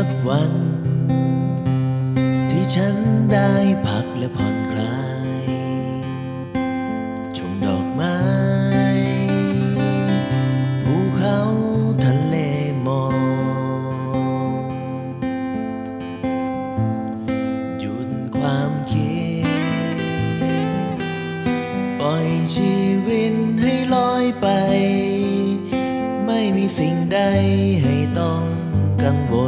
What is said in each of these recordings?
สักวัน ที่ฉันได้พักและผ่อนคลาย ชมดอกไม้ภูเขาทะเลหมอกหยุดความคิด ปล่อยชีวิตให้ลอยไป ไม่มีสิ่งใดให้ต้องกังวล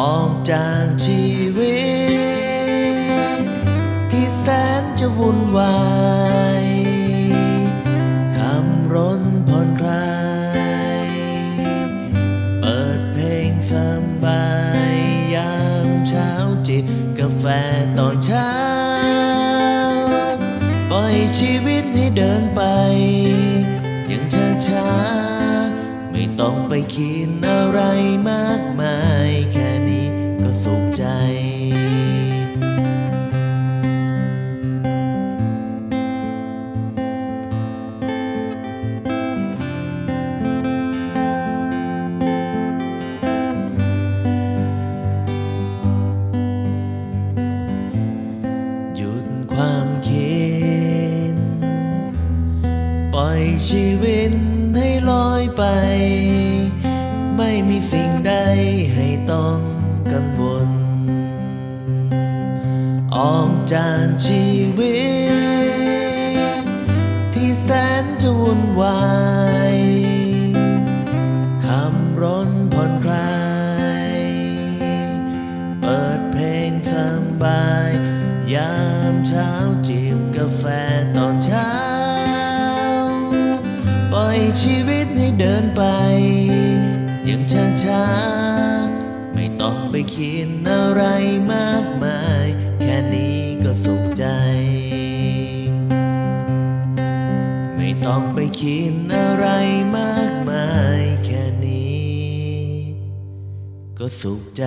ออกจากชีวิต ที่แสนจะวุ่นวายคำร้นผ่อนคลายเปิดเพลงสบายยามเช้าจิบกาแฟตอนเช้า ปล่อยชีวิตให้เดินไป อย่างช้าช้าๆไม่ต้องไปคิด ความคิด ปล่อยชีวิตให้ลอยไป ไม่มีสิ่งใดให้ต้องกังวล ออกจากชีวิต ที่แสนจะวุ่นวาย จิบกาแฟตอนเช้า ปล่อยชีวิตให้เดินไป อย่างช้าช้าๆ ไม่ต้องไปคิดอะไรมากมาย แค่นี้ก็สุขใจ ไม่ต้องไปคิดอะไรมากมาย แค่นี้ ก็สุขใจ